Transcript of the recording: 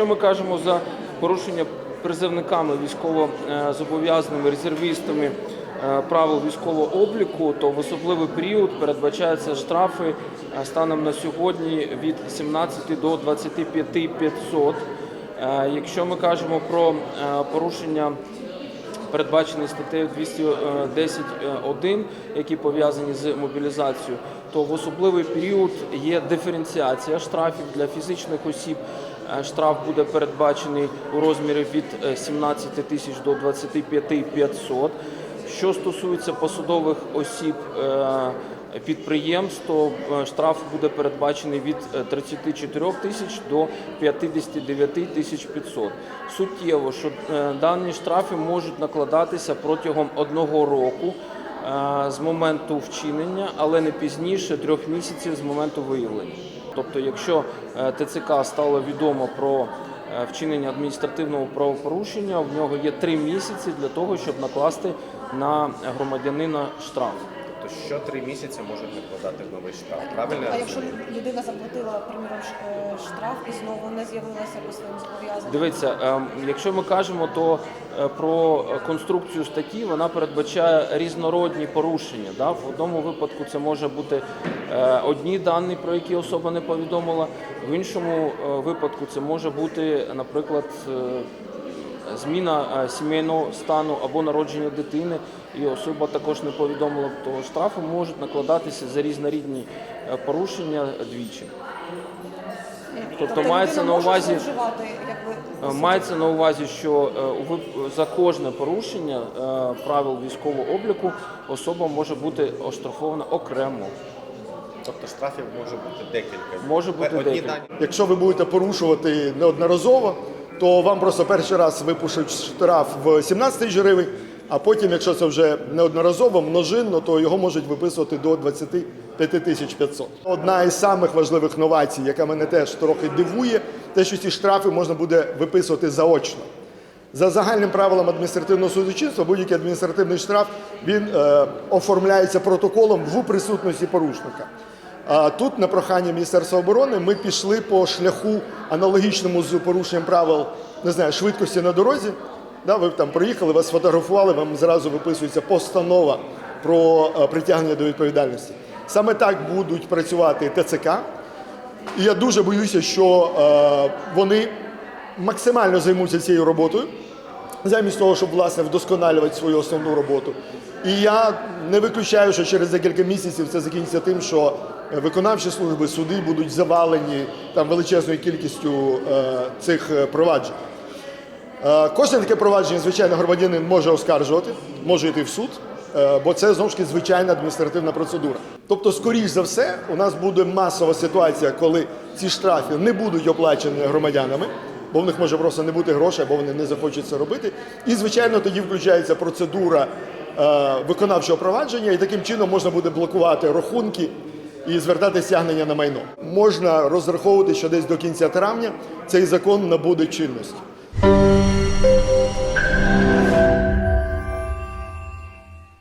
Якщо ми кажемо за порушення призовниками військовозобов'язаними резервістами е, правил військового обліку, то в особливий період передбачаються штрафи е, станом на сьогодні від 17 до 25 500. Е, Якщо ми кажемо про порушення передбачений статтею 210.1, які пов'язані з мобілізацією, то в особливий період є диференціація штрафів для фізичних осіб. Е, Штраф буде передбачений у розмірі від е, 17 тисяч до 25 500. Що стосується посадових осіб е, підприємств, то е, штраф буде передбачений від е, 34 тисяч до 59 тисяч 500. Суттєво, що е, дані штрафи можуть накладатися протягом одного року е, з моменту вчинення, але не пізніше трьох місяців з моменту виявлення. Тобто, якщо е, ТЦК стало відомо про е, вчинення адміністративного правопорушення, в нього є три місяці для того, щоб накласти на громадянина штраф. Тобто що три місяці можуть накладати новий штраф. Правильно А якщо людина заплатила, приміром, е, штраф і знову не з'явилася по своїм зобов'язанням? Дивіться, ем, якщо ми кажемо, то е, про конструкцію статті вона передбачає різнородні порушення. Да? В одному випадку це може бути е, одні дані, про які особа не повідомила. В іншому е, випадку це може бути, наприклад, е, зміна е, сімейного стану або народження дитини, і особа також не повідомила, то штрафи можуть накладатися за різнорідні е, порушення двічі. Тобто мається на увазі. Е, Мається на увазі, що е, за кожне порушення е, правил військового обліку особа може бути оштрафована окремо. Тобто штрафів може бути декілька. Може бути Одні декілька. дані Якщо ви будете порушувати неодноразово, то вам просто перший раз випишуть штраф в 17 тисяч гривень, а потім, якщо це вже неодноразово, множинно, то його можуть виписувати до 25 тисяч 500. Одна із самих важливих новацій, яка мене теж трохи дивує, те, що ці штрафи можна буде виписувати заочно. За загальним правилом адміністративного судочинства, будь-який адміністративний штраф він е, оформляється протоколом в присутності порушника. А тут, на прохання Міністерства оборони, ми пішли по шляху аналогічному з порушенням правил не знаю, швидкості на дорозі. Да, ви там проїхали, вас сфотографували, вам зразу виписується постанова про е, притягнення до відповідальності. Саме так будуть працювати ТЦК. І я дуже боюся, що е, вони максимально займуться цією роботою, замість того, щоб власне вдосконалювати свою основну роботу. І я не виключаю, що через декілька місяців це закінчиться тим, що виконавчі служби, суди будуть завалені там величезною кількістю е, цих е, проваджень. Е, Кожне таке провадження, звичайно, громадянин може оскаржувати, може йти в суд, е, бо це знову ж таки звичайна адміністративна процедура. Тобто, скоріш за все, у нас буде масова ситуація, коли ці штрафи не будуть оплачені громадянами, бо в них може просто не бути грошей, або вони не захочуть це робити. І, звичайно, тоді включається процедура е, виконавчого провадження, і таким чином можна буде блокувати рахунки і звертати стягнення на майно. Можна розраховувати, що десь до кінця травня цей закон набуде чинності.